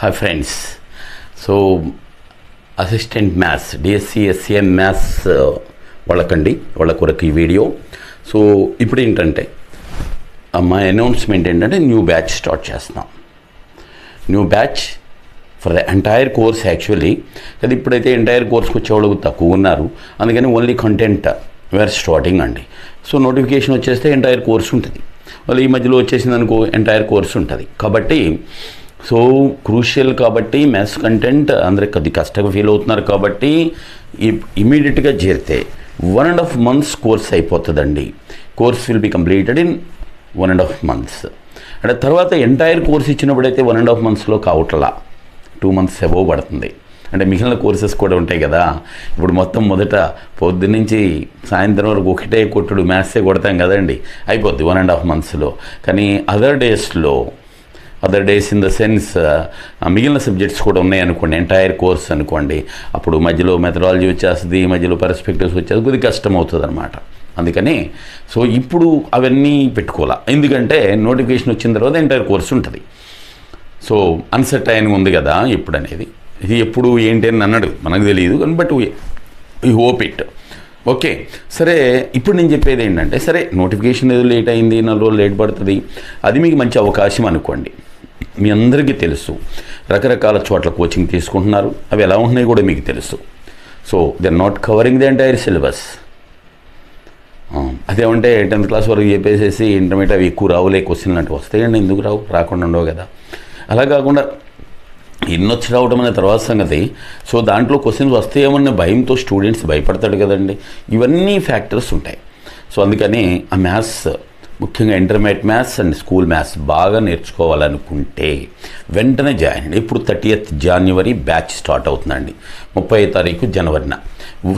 Hi friends so assistant maths డిఎస్సిఎస్సిఎం maths వాళ్ళకండి వాళ్ళ కొరకు ఈ వీడియో. సో ఇప్పుడు ఏంటంటే మా అనౌన్స్మెంట్ ఏంటంటే న్యూ బ్యాచ్ స్టార్ట్ చేస్తున్నాం. New batch for the entire course actually అది ఇప్పుడైతే ఎంటైర్ కోర్స్కి వచ్చేవాళ్ళు తక్కువ ఉన్నారు. అందుకని ఓన్లీ కంటెంట్ వేర్ స్టార్టింగ్ అండి. సో నోటిఫికేషన్ వచ్చేస్తే ఎంటైర్ కోర్స్ ఉంటుంది. వాళ్ళు ఈ మధ్యలో వచ్చేసింది అనుకో ఎంటైర్ కోర్స్ ఉంటుంది. కాబట్టి సో క్రూషియల్ కాబట్టి మ్యాథ్స్ కంటెంట్ అందరికి కొద్ది కష్టంగా ఫీల్ అవుతున్నారు కాబట్టి ఇమీడియట్గా చేరితే one and half months course అయిపోతుందండి. Course will be completed in one and half months అంటే తర్వాత ఎంటైర్ కోర్స్ ఇచ్చినప్పుడైతే వన్ అండ్ హాఫ్ మంత్స్లో కావట్లా టూ మంత్స్ అబోవ్ పడుతుంది. అంటే మిగిలిన కోర్సెస్ కూడా ఉంటాయి కదా. ఇప్పుడు మొత్తం మొదట పొద్దున్నుంచి సాయంత్రం వరకు ఒకటే కొట్టుడు మ్యాథ్సే కొడతాం కదండి. అయిపోద్ది వన్ అండ్ హాఫ్ మంత్స్లో కానీ అదర్ డేస్లో other days in the sense మిగిలిన సబ్జెక్ట్స్ కూడా ఉన్నాయి అనుకోండి. ఎంటైర్ కోర్స్ అనుకోండి. అప్పుడు మధ్యలో మెథడాలజీ వచ్చేస్తుంది మధ్యలో పర్స్పెక్టివ్స్ వచ్చేది కొద్దిగా కష్టం అవుతుంది అనమాట అందుకని సో ఇప్పుడు అవన్నీ పెట్టుకోవాలా. ఎందుకంటే నోటిఫికేషన్ వచ్చిన తర్వాత ఎంటైర్ కోర్స్ ఉంటుంది. సో అన్సర్టైన్ ఉంది కదా ఇప్పుడు అనేది ఇది ఎప్పుడు ఏంటి అని అన్నాడు మనకు తెలియదు కానీ బట్ ఈ హోప్ ఇట్ ఓకే సరే ఇప్పుడు నేను చెప్పేది ఏంటంటే సరే నోటిఫికేషన్ ఏదో లేట్ అయింది నాలుగు రోజులు లేట్ పడుతుంది. అది మీకు మంచి అవకాశం అనుకోండి. మీ అందరికీ తెలుసు. రకరకాల చోట్ల కోచింగ్ తీసుకుంటున్నారు. అవి ఎలా ఉంటున్నాయి కూడా మీకు తెలుసు. So they not covering the entire syllabus అదేమంటే టెన్త్ క్లాస్ వరకు చెప్పేసేసి ఇంటర్మీడియట్ అవి ఎక్కువ రావులే క్వశ్చన్లు అంటే వస్తాయండి ఎందుకు రావు? రాకుండా ఉండవు కదా. అలా కాకుండా ఎన్ని వచ్చి రావడం అనే తర్వాత సంగతి సో దాంట్లో క్వశ్చన్స్ వస్తాయేమన్న భయంతో స్టూడెంట్స్ భయపడతాడు కదండి. ఇవన్నీ ఫ్యాక్టర్స్ ఉంటాయి. సో అందుకని ఆ మ్యాథ్స్ ముఖ్యంగా intermediate maths and school maths బాగా నేర్చుకోవాలనుకుంటే వెంటనే జాయిన్ అండి ఇప్పుడు థర్టీయత్ జనవరి బ్యాచ్ స్టార్ట్ అవుతుందండి. ముప్పై తారీఖు జనవరిన.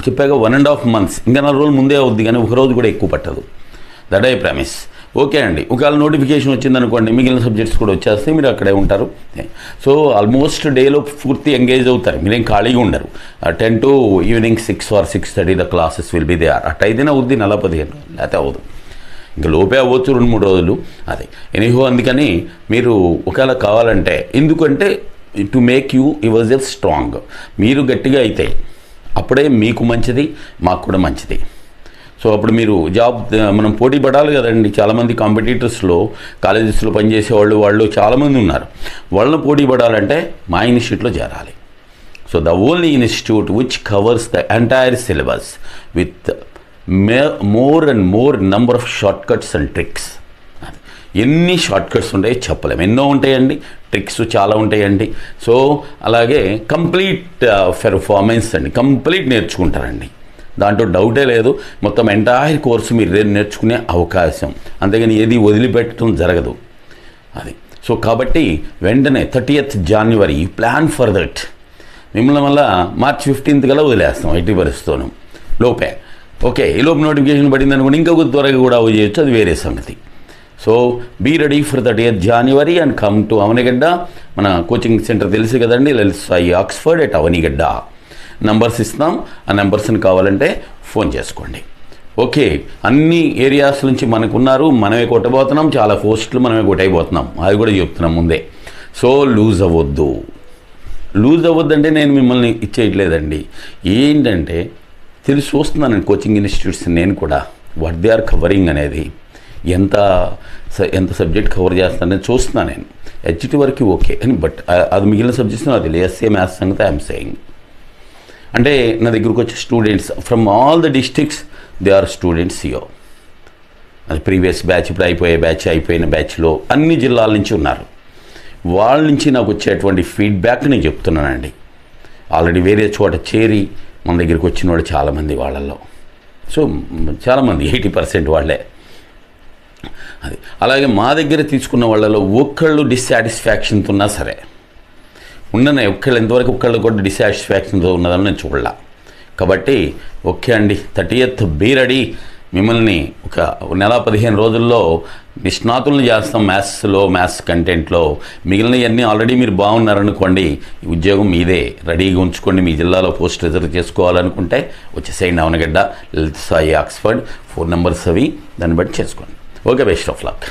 చెప్పాక వన్ అండ్ హాఫ్ మంత్స్. ఇంకా నాలుగు రోజులు ముందే అవుద్ది కానీ ఒక రోజు కూడా ఎక్కువ పట్టదు. దట్ ఐ ప్రామిస్ ఓకే అండి. ఒకవేళ నోటిఫికేషన్ వచ్చిందనుకోండి మిగిలిన సబ్జెక్ట్స్ కూడా వచ్చేస్తే మీరు అక్కడే ఉంటారు. సో ఆల్మోస్ట్ డేలో పూర్తి ఎంగేజ్ అవుతారు. మీరేం ఖాళీగా ఉండరు. Ten to evening six or six thirty the classes will be they are at అయితేనే అవుద్ది నెల పదిహేను. లేకపోతే అవ్వదు. ఇంకా లోపే అవ్వచ్చు రెండు మూడు రోజులు. అదే. ఎనీహో అందుకని మీరు ఒకవేళ కావాలంటే ఎందుకంటే to make you yourself strong మీరు గట్టిగా అయితే అప్పుడే మీకు మంచిది మాకు కూడా మంచిది. సో అప్పుడు మీరు జాబ్ మనం పోటీ పడాలి కదండి. చాలామంది కాంపిటీటర్స్లో కాలేజెస్లో పనిచేసే వాళ్ళు వాళ్ళు చాలామంది ఉన్నారు. వాళ్ళని పోటీ పడాలంటే మా ఇన్స్టిట్యూట్లో చేరాలి. So the only institute which covers the entire syllabus with more and more number of shortcuts and tricks ఎన్ని షార్ట్ కట్స్ ఉంటాయో చెప్పలేము ఎన్నో ఉంటాయండి. ట్రిక్స్ చాలా ఉంటాయండి. సో అలాగే కంప్లీట్ పెర్ఫార్మెన్స్ uh, అండి. కంప్లీట్ నేర్చుకుంటారండి. దాంట్లో డౌటే లేదు. మొత్తం ఎంటైర్ కోర్సు మీరు నేర్చుకునే అవకాశం. అంతేగాని ఏది వదిలిపెట్టడం జరగదు. అది. సో కాబట్టి వెంటనే thirtieth January plan for that మిమ్మల్ని వల్ల మార్చ్ ఫిఫ్టీన్త్ కల్లా వదిలేస్తాం ఐటీ పరిస్థితులను లోపే. ఓకే ఈ లోపు నోటిఫికేషన్ పడింది అనుకోండి ఇంకా త్వరగా కూడా చేయొచ్చు అది వేరే సంగతి. So be ready for thirty eighth January and come to Avanigadda. మన కోచింగ్ సెంటర్ తెలుసు కదండి Lalit Sai Oxford at Avanigadda. Numbers ఇస్తాం ఆ నెంబర్స్ని కావాలంటే ఫోన్ చేసుకోండి. ఓకే అన్ని ఏరియాస్ నుంచి మనకు ఉన్నారు మనమే కొట్టబోతున్నాం చాలా పోస్టులు మనమే కొట్టయిపోతున్నాం అది కూడా చెప్తున్నాం ముందే. సో లూజ్ అవ్వద్దు. లూజ్ అవ్వద్దంటే నేను మిమ్మల్ని ఇచ్చేయట్లేదండి. ఏంటంటే తెలిసి చూస్తున్నాను కోచింగ్ ఇన్స్టిట్యూట్స్ నేను కూడా. వాట్ దే ఆర్ కవరింగ్ అనేది ఎంత ఎంత సబ్జెక్ట్ కవర్ చేస్తానని చూస్తున్నాను నేను హెచ్టి వరకు ఓకే అని బట్ అది మిగిలిన సబ్జెక్ట్స్ నాకు తెలియదు ఎస్ఏ మ్యాథ్స్ సంగతి ఐఎమ్ సేయింగ్ అంటే నా దగ్గరకు వచ్చే students from all the districts they are students సియో అది ప్రీవియస్ బ్యాచ్ ఇప్పుడు అయిపోయే బ్యాచ్ అయిపోయిన బ్యాచ్లో అన్ని జిల్లాల నుంచి ఉన్నారు. వాళ్ళ నుంచి నాకు వచ్చేటువంటి ఫీడ్బ్యాక్ నేను చెప్తున్నానండి. ఆల్రెడీ వేరే చోట చేరి మన దగ్గరికి వచ్చిన వాళ్ళు చాలామంది వాళ్ళల్లో. సో చాలామంది ఎయిటీ పర్సెంట్ వాళ్ళే. అది. అలాగే మా దగ్గర తీసుకున్న వాళ్ళలో ఒక్కళ్ళు డిస్సాటిస్ఫాక్షన్తో ఉన్నా సరే. ఉండనే ఒక్కళ్ళు ఎంతవరకు ఒక్కళ్ళు కూడా డిసాటిస్ఫాక్షన్తో ఉన్నదని నేను చూడలా. కాబట్టి ఓకే అండి థర్టీయత్ బీ రెడీ మిమ్మల్ని ఒక నెల పదిహేను రోజుల్లో నిష్ణాతులను చేస్తాం మ్యాథ్స్లో మ్యాథ్స్ కంటెంట్లో. మిగిలినవన్నీ ఆల్రెడీ మీరు బాగున్నారనుకోండి ఉద్యోగం మీదే. రెడీగా ఉంచుకోండి మీ జిల్లాలో పోస్ట్ రిజర్వ్ చేసుకోవాలనుకుంటే వచ్చేసేయండి Avanigadda Lalit Sai Oxford. Phone numbers అవి దాన్ని బట్టి చేసుకోండి. Okay best of luck.